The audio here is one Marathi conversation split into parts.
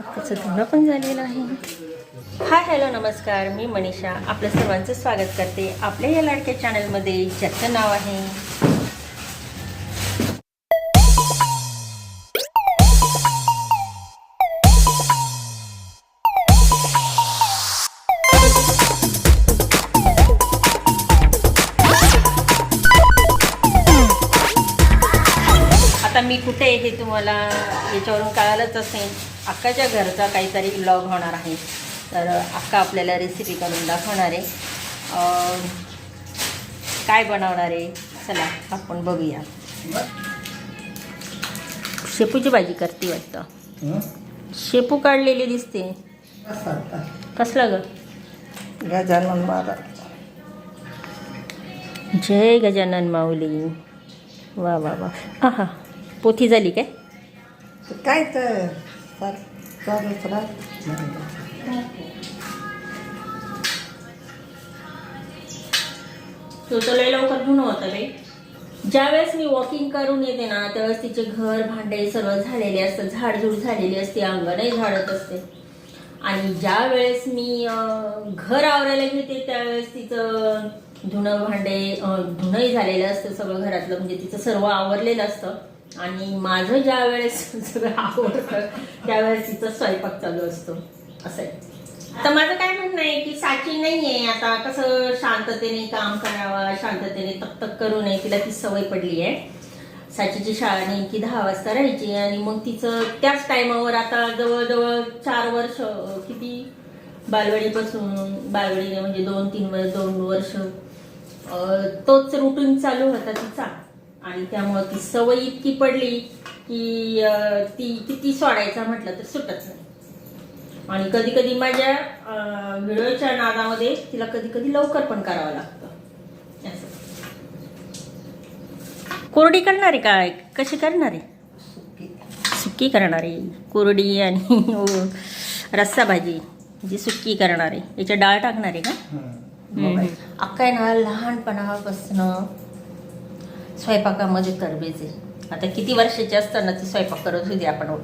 त्याचं धुणं पण झालेलं आहे. हाय हॅलो नमस्कार. मी मनीषा. आपल्या सर्वांचं स्वागत करते. आपल्या या लाडक्या चॅनलमध्ये ज्याचं नाव आहे. आता मी कुठे आहे हे तुम्हाला याच्यावरून कळालंच असेल. अक्काच्या घरचा काहीतरी ब्लॉग होणार आहे. तर अक्का आपल्याला रेसिपी करून दाखवणार आहे. काय बनवणार आहे? चला आपण बघूया. शेपूची भाजी करते वाटतं. शेपू काढलेली दिसते. कसला ग? गजानन महाराज. जय गजानन माऊली. वा वा वा. आहा पोथी झाली काय? काय तर? सर तो तर लय लवकर धुणं होतं बाई. ज्यावेळेस मी वॉकिंग करून येते ना त्यावेळेस तिचे घर भांडे सर्व झालेले असतं. झाडझूड झालेली असते अंगणही झाडत असते. आणि ज्या वेळेस मी घर आवरायला घेते त्यावेळेस तिचं धुणं भांडे धुणंही झालेलं असतं सगळं घरातलं. म्हणजे तिचं सर्व आवरलेलं असतं. आणि माझं ज्या वेळेस आवडतं त्यावेळेस तिचा स्वयंपाक चालू असतो. असं आहे. आता माझं काय म्हणणं आहे की साची नाहीये. आता कसं शांततेने काम करावा शांततेने तकतक करू नये तिला ती सवय पडली आहे. साचीची शाळा नेमकी दहा वाजता राहायची आणि मग तिचं त्याच टायमावर आता जवळजवळ चार वर्ष किती? बालवाडीपासून बालवाडी म्हणजे दोन तीन वर्ष दोन वर्ष. तोच रुटीन चालू होता तिचा. आणि त्यामुळं ती सवय इतकी पडली की ती किती सोडायचा म्हटलं तर सुटत नाही. आणि कधी कधी माझ्या व्हिडिओच्या नादामध्ये तिला कधी कधी लवकर पण करावं लागतं. असं. कोरडी करणार आहे काय? कशी करणार? आहे सुक्की करणार. आहे कोरडी आणि रस्सा भाजी. जी सुक्की करणार. आहे याच्यात डाळ टाकणार आहे का आहे ना लहानपणापासून स्वयंपाकामध्ये तरबेज आहे. आता किती वर्षाची असताना ती स्वयंपाक करत होती आपण.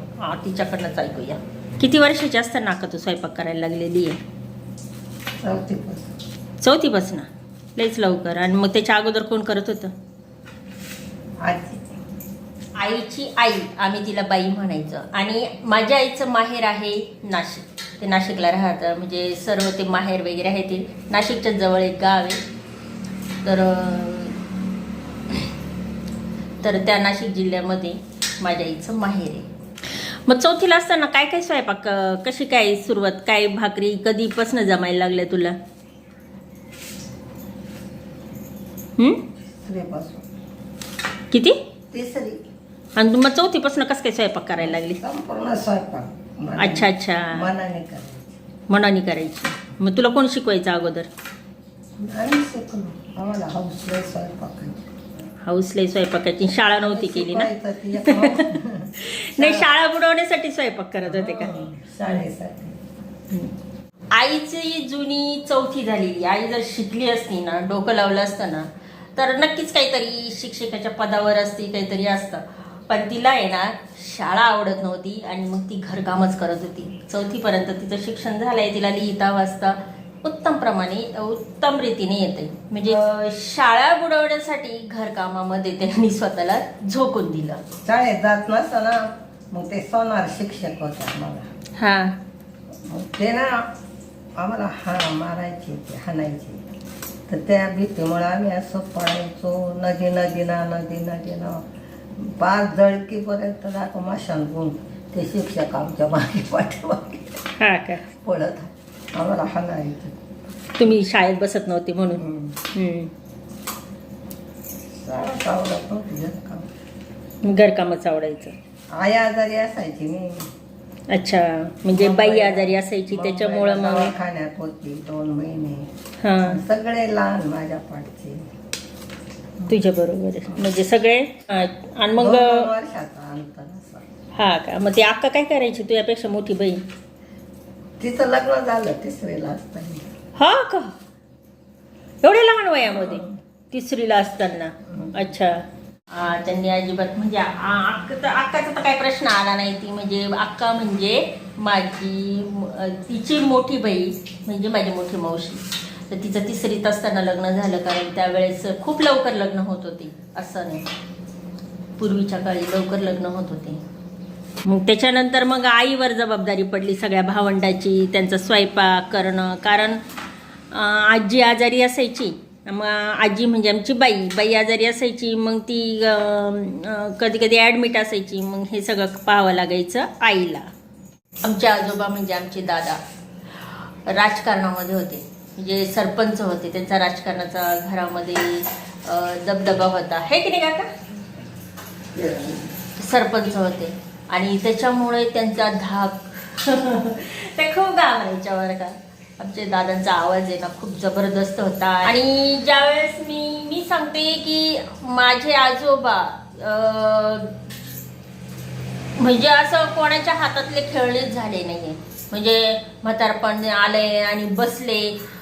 तिच्याकडनंच ऐकूया. किती वर्षाची असताना का तू स्वयंपाक करायला लागलेली आहे? चौथी चौथीपासून लईच लवकर. आणि मग त्याच्या अगोदर कोण करत होतं? आईची आई. आम्ही तिला बाई म्हणायचं. आणि माझ्या आईचं माहेर आहे नाशिक. ते नाशिकला राहतं. म्हणजे सर्व ते माहेर वगैरे आहे ते. नाशिकच्या जवळ एक गाव आहे. तर तर त्या नाशिक जिल्ह्यामध्ये माझ्या आईचं माहेर आहे. मग चौथीला असताना काय काय स्वयंपाक कशी काय सुरुवात काय भाकरी कधीपासून जमायला लागल्या तुला? हं? किती? तिसरी आणि मग चौथीपासून कसं काय स्वयंपाक करायला लागली? स्वयंपाक. अच्छा अच्छा. मनाने करायची. मनाने करायची. मग तुला कोण शिकवायचं अगोदर? हाऊसला स्वयंपाकाची शाळा नव्हती केली ना. मग- नाही शाळा बुडवण्यासाठी स्वयंपाक करत होते का? शाळेसाठी. आईची जुनी चौथी झालेली. आई जर शिकली असती ना डोकं लावलं असतं ना तर नक्कीच काहीतरी शिक्षकाच्या पदावर असती काहीतरी असतं. पण तिला आहे ना शाळा आवडत नव्हती आणि मग ती घरकामच करत होती. चौथीपर्यंत तिचं शिक्षण झालंय तिला लिहिता वाचता. उत्तम प्रमाणे उत्तम रीतीने येते. म्हणजे शाळा बुडवण्यासाठी घरकामामध्ये त्यांनी स्वतःला झोकून दिलं. शाळेत जात नसताना मग ते सोनार शिक्षक होते मला हा. मग ते ना आम्हाला हा मारायचे ते हाणायचे. तर त्या भीतीमुळे आम्ही असं पडायचो नदी नदीना नदी नदीना पाच जळकीपर्यंत दाखव गुण ते शिक्षक आमच्या मागे पाठीमागे हा तुम्ही शाळेत बसत नव्हते म्हणून. हम्म. हम्म. नव्हती घरकामच आवडायचं. आई आजारी असायची मी. अच्छा म्हणजे बाई आजारी असायची त्याच्यामुळं मग दवाखान्यात होती दोन महिने. हा. सगळे लहान माझ्या पाठचे. तुझ्या बरोबर म्हणजे सगळे हा, आणि मग वर्षाचा अंतर असा. हा का? मग ती अक्का काय करायची तुझ्यापेक्षा मोठी बहीण? तिचं लग्न झालं तिसरीला असताना. हा का? एवढ्या लहान वयामध्ये? तिसरीला असताना. अच्छा. आ, त्यांनी अजिबात म्हणजे आ- तर- अक्काचा तर काही प्रश्न आला नाही. ती म्हणजे अक्का म्हणजे माझी म- तिची मोठी बहीण म्हणजे माझी मोठी मावशी. तर तिचं तिसरीत असताना लग्न झालं कारण त्यावेळेस खूप लवकर लग्न होत होते. असं नाही. पूर्वीच्या काळी लवकर लग्न होत होते. मग त्याच्यानंतर मग आईवर जबाबदारी पडली सगळ्या भावंडाची त्यांचा स्वयंपाक करणं. कारण आजी आजारी असायची. मग आजी म्हणजे आमची बाई. बाई आजारी असायची मग ती कधी कधी ॲडमिट असायची. मग हे सगळं पाहावं लागायचं आईला. आमचे आजोबा म्हणजे आमचे दादा. राजकारणामध्ये होते. म्हणजे सरपंच होते त्यांचा राजकारणाचा घरामध्ये दबदबा होता. हे की नाही काका? सरपंच होते. आणि त्याच्यामुळे त्यांचा धाक. ते खूप घाबरायच्या बरं का. आमच्या दादांचा आवाज आहे ना खूप जबरदस्त होता. आणि ज्यावेळेस मी मी सांगते की माझे आजोबा म्हणजे असं कोणाच्या हातातले खेळलेच झाले नाहीये. म्हणजे म्हातारपण आले आणि बसले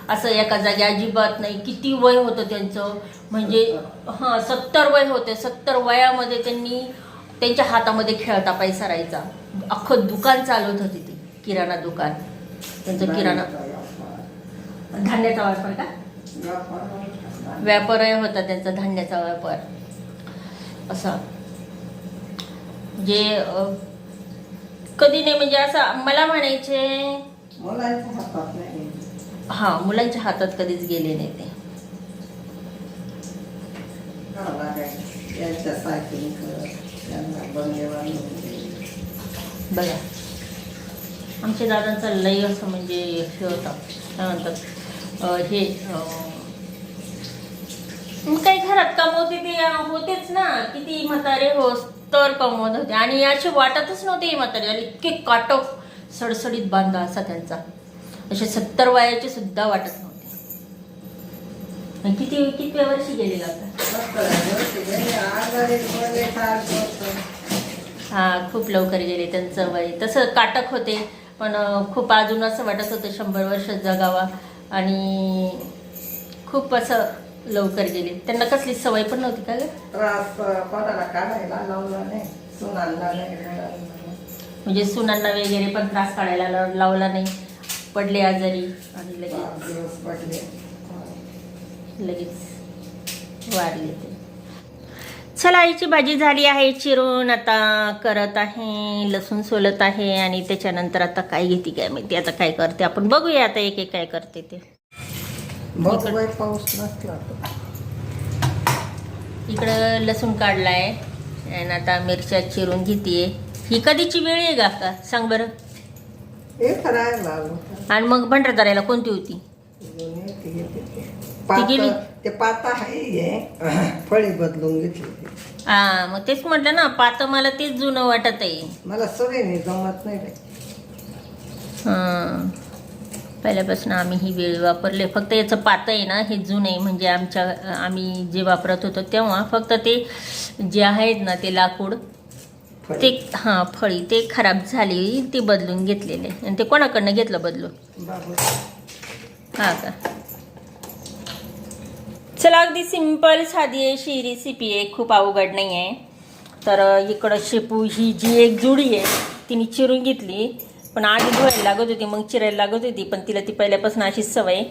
असं एका जागी अजिबात नाही. किती वय होतं त्यांचं. म्हणजे हां सत्तर वय होते. सत्तर वयामध्ये त्यांनी त्यांच्या हातामध्ये खेळता पैसा राहायचा. अख्खं दुकान चालवत होते ते किराणा दुकान. त्यांचं किराणा धान्याचा व्यापार का? व्यापारही होता त्यांचा धान्याचा व्यापार. असा. जे कधी नाही म्हणजे असं मला म्हणायचे हा मुलांच्या हातात कधीच गेले नाही ते. कर त्यांना बंगले बांधून दे. बघा. आमच्या दादांचा लय असं म्हणजे हे होता. काय म्हणतात? हे काही घरात कमवते ते होतेच ना. किती म्हातारे हो तर कमवत होते. आणि असे वाटतच नव्हते हे म्हातारे. इतके काटक सडसडीत बांधा असा त्यांचा. असे सत्तर वयाचे सुद्धा वाटत नव्हते. आणि किती किती वर्षी गेले. आता आजारी पडले फार होतं. हा खूप लवकर गेले त्यांचं वय. तसं काटक होते पण खूप अजून असं वाटत होतं शंभर वर्ष जगावा. आणि खूप असं लवकर गेले. त्यांना कसली सवय पण नव्हती का ग? त्रास कोणाला काढायला लावला नाही. सुनांना नाही मुलांना नाही. म्हणजे सुनांना वगैरे पण त्रास काढायला लाव- लावला नाही. पडले आजारी आणि लगेच लगेच वाढले ते. चला आईची भाजी झाली आहे चिरून आता करत आहे लसूण सोलत आहे आणि त्याच्यानंतर आता काय घेते काय माहिती आता काय करते आपण बघूया आता एक एक काय करते ते. पाऊस. इकडं लसूण काढलाय आणि आता मिरच्या चिरून घेते. ही कधीची वेळ आहे का का सांग बरं. हे आणि मग भंडारदाराला कोणती होती. गेली? ते पाता आहे हे. फळी बदलून घेतली. हा मग तेच म्हटलं ना पातं मला तेच जुनं वाटत आहे. मला जमत नाही रे हं. पहिल्यापासून आम्ही ही वेळ वापरले. फक्त याचं पातं आहे ना हे जुनं आहे. म्हणजे आमच्या आम्ही जे वापरत होतो तेव्हा फक्त ते जे आहेत ना ते लाकूड फळी. ते हां फळी ते खराब झाली ते बदलून घेतलेले. आणि ते कोणाकडनं घेतलं बदलून? बाबू. हा का? चला अगदी सिंपल साधी अशी रेसिपी आहे. खूप अवघड नाही आहे तर इकडं शेपू ही जी एक जुडी आहे तिने चिरून घेतली. पण आधी धुवायला लागत होती मग चिरायला लागत होती पण तिला ती पहिल्यापासून अशीच सवय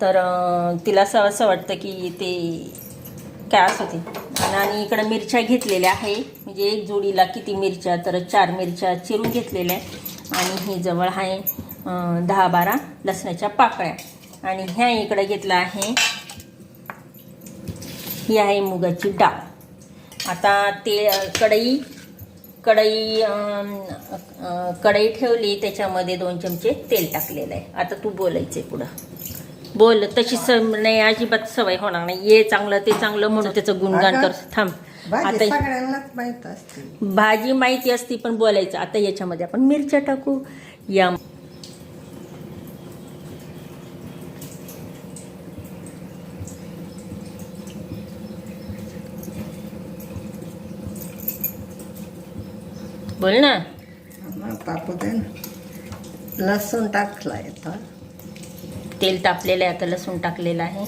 तर तिला असं असं वाटतं की ते काय असं ते. आणि- आणि इकडं मिरच्या घेतलेल्या आहे. म्हणजे एक जोडीला किती मिरच्या तर चार मिरच्या चिरून घेतलेल्या आहे. आणि ही जवळ आहे दहा बारा लसणाच्या पाकळ्या. आणि ह्या इकडं घेतलं आहे ही आहे मुगाची डाळ. आता ते कढई कढई कढई ठेवली त्याच्यामध्ये दोन चमचे तेल टाकलेलं आहे. आता तू बोलायचंय पुढं. बोल तशी स नाही अजिबात सवय होणार नाही. ये चांगलं ते चांगलं म्हणून त्याचं गुणगान कर. थांब. भाजी आता भाजी माहिती असती पण बोलायचं. आता याच्यामध्ये आपण मिरच्या टाकू. या बोल ना. टाकू दे लसूण टाकलाय तर तेल तापलेलं आहे आता लसूण टाकलेलं आहे.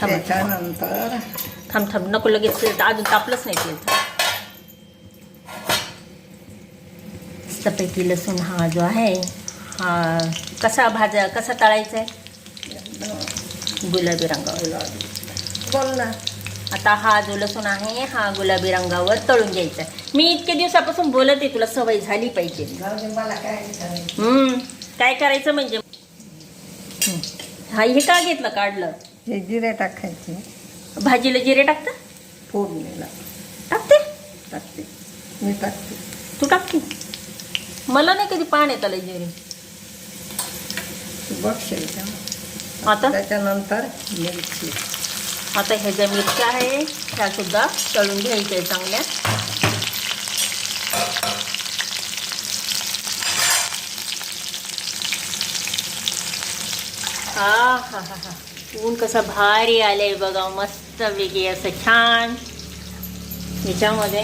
त्याच्यानंतर थांब थांब. नको लगेच अजून तापलंच नाही तेल. मस्तपैकी लसूण हा जो आहे हा कसा भाजा कसा तळायचा आहे? गुलाबी रंगावर. बोल ना. आता हा जो लसूण आहे हा गुलाबी रंगावर तळून घ्यायचा आहे. मी इतके दिवसापासून बोलत आहे तुला सवय झाली पाहिजे. हम्म, काय करायचं म्हणजे. हा हे का घेतलं काढलं? हे जिरे टाकायचे. भाजीला जिरे टाकता? फोडणीला. टाकते? टाकते. मी टाकते. तू टाकते? मला नाही कधी पान येत आलं जिरे. तू बघशील का? आता? त्याच्यानंतर मिरची. आता ह्या ज्या मिरच्या आहे ह्या सुद्धा तळून घ्यायच्या चांगल्या. ऊन कसा भारी आलंय बघा, मस्त वेगळी असं छान. याच्यामध्ये.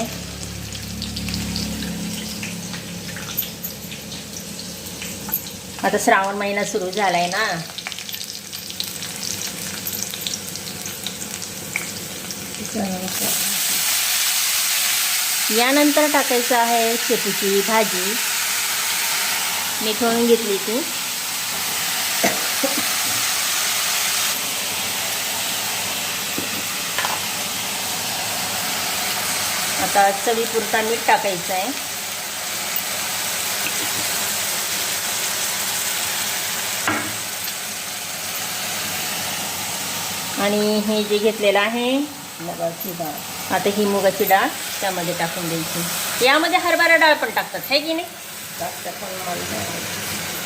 आता श्रावण महिना सुरू झालाय ना. यानंतर टाकायचं आहे शेपूची भाजी. मी ठेवून घेतली ती. आता चवीपुरता मीठ टाकायचं आहे. आणि हे जे घेतलेलं आहे मुगाची डाळ. आता ही मुगाची डाळ त्यामध्ये टाकून द्यायची. यामध्ये हरभरा डाळ पण टाकतात है की नाही.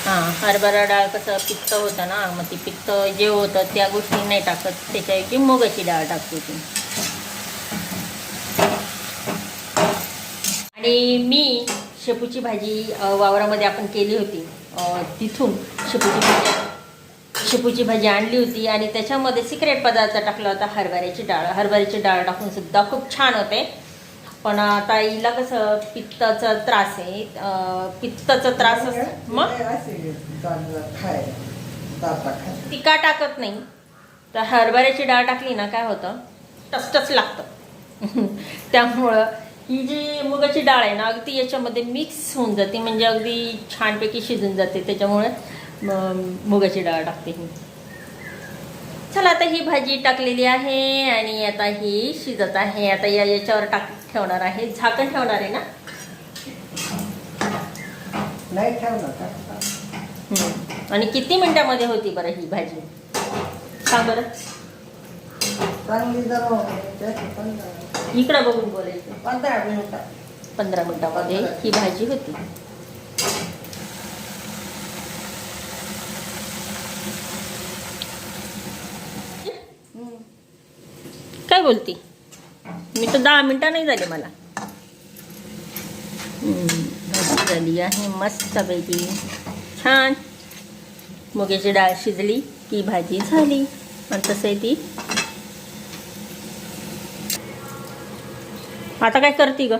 हां हरभरा डाळ कसं पित्त होतं ना मग ती पित्त जे होतं त्या गोष्टी नाही टाकत त्याच्याऐवजी मुगाची डाळ टाकते ती. आणि मी शेपूची भाजी वावरामध्ये आपण केली होती. तिथून शेपूची भाजी शेपूची भाजी आणली होती आणि त्याच्यामध्ये सिक्रेट पदार्थ टाकला होता हरभऱ्याची डाळ. हरभऱ्याची डाळ टाकून सुद्धा खूप छान होते. पण आता हिला कसं पित्ताचा त्रास आहे. पित्ताचा त्रास असतो. मग? ते खाय ती का टाकत नाही? तर हरभऱ्याची डाळ टाकली ना काय होतं? टसटस लागतं. त्यामुळं ही जी मुगाची डाळ आहे ना अगदी याच्यामध्ये मिक्स होऊन जाते म्हणजे अगदी छानपैकी शिजून जाते त्याच्यामुळे मुगाची डाळ टाकते ही. चला आता ही भाजी टाकलेली आहे आणि आता ही शिजत आहे. आता या याच्यावर टाक ठेवणार आहे. झाकण ठेवणार आहे ना? नाही हम्म. आणि किती मिनिटामध्ये होती बरं ही भाजी? सांग बरं. इकडं बघून बोलायचं. पंधरा मिनिटं. पंधरा मिनिटामध्ये ही भाजी होती. काय बोलती? मी तर दहा मिनिटं नाही झाले मला. हम्म, भाजी झाली आहे मस्तपैकी छान. मुगाची डाळ शिजली की भाजी झाली. आणि तसं आहे ती आता काय करते ग?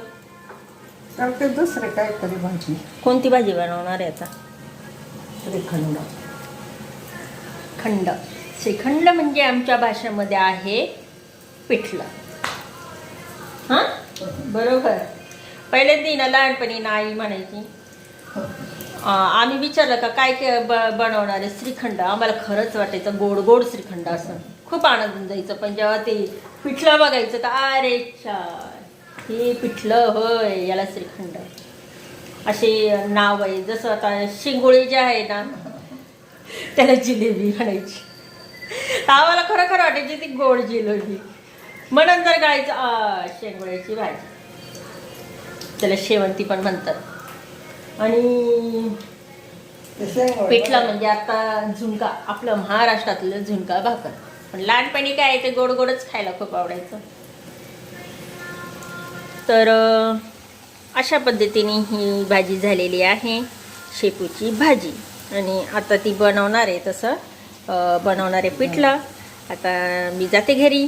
तर ते दुसरे काहीतरी भाजी. कोणती भाजी बनवणार आहे आता? श्रीखंड खंड. श्रीखंड म्हणजे आमच्या भाषेमध्ये आहे पिठलं. हां? बरोबर. पहिल्यांदा ना लहानपणी आई म्हणायची. आम्ही विचारलं का काय काय ब बनवणार आहे श्रीखंड? आम्हाला खरंच वाटायचं गोड गोड श्रीखंड असं. खूप आनंद जायचं. पण जेव्हा ते पिठलं बघायचं का अरे छान हे पिठलं होय याला श्रीखंड. असे नाव आहे. जसं आता शिंगोळे जे आहे ना त्याला जिलेबी म्हणायची. आम्हाला खरं खरं वाटायची ती गोड जिलेबी. नंतर कळायचं आ शेंगोळ्याची भाजी. त्याला शेवंती पण म्हणतात. आणि पिठला म्हणजे आता झुणका. आपलं महाराष्ट्रातलं झुणका भाकर. पण लहानपणी काय ते गोड गोडच खायला खूप आवडायचं. तर अशा पद्धतीने ही भाजी झालेली आहे शेपूची भाजी. आणि आता ती बनवणार आहे तसं बनवणार आहे पिठलं. आता मी जाते घरी.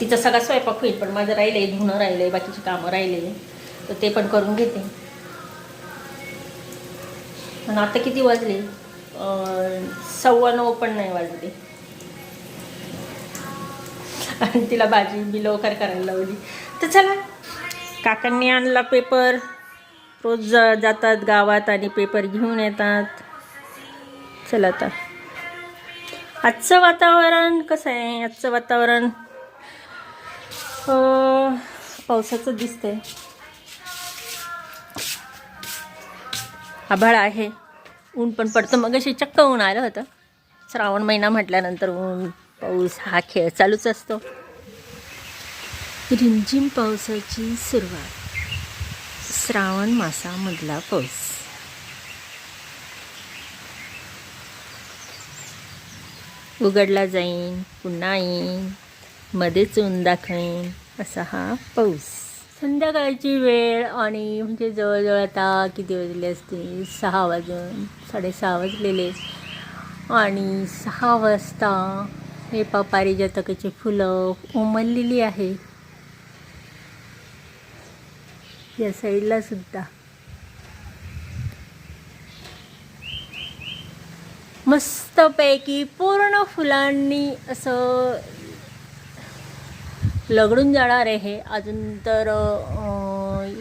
तिचा सगळा स्वयंपाक होईल पण माझं राहिलं आहे धुणं राहिलं आहे बाकीची कामं राहिले तर ते पण करून घेते. पण आता किती वाजले? सव्वा नऊ पण नाही वाजले. आणि तिला भाजी बी लवकर करायला लावली. तर चला काकांनी आणला पेपर. रोज ज- जातात गावात आणि पेपर घेऊन येतात. चला आता. आजचं वातावरण कसं आहे? आजचं वातावरण पावसाचं दिसतंय. आभाळ आहे. ऊन पण पडतं. मग अशी चक्क ऊन आलं होतं. श्रावण महिना म्हटल्यानंतर ऊन पाऊस हा खेळ चालूच असतो. रिमझिम पावसाची सुरुवात. श्रावण मासामधला पाऊस. उघडला जाईन पुन्हा येईन मध्येच ऊन दाखवेन असा हा पाऊस. संध्याकाळची वेळ आणि म्हणजे जवळजवळ आता किती वाजले असते सहा वाजून साडेसहा वाजलेले. आणि सहा वाजता हे पा पारिजातकाची फुलं उमललेली आहे या साईडला सुद्धा. मस्तपैकी पूर्ण फुलांनी असं लगडून जाणार आहे अजून तर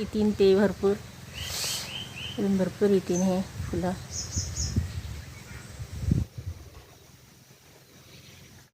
इथीन ते भरपूर. भरपूर इथीन हे फुलं.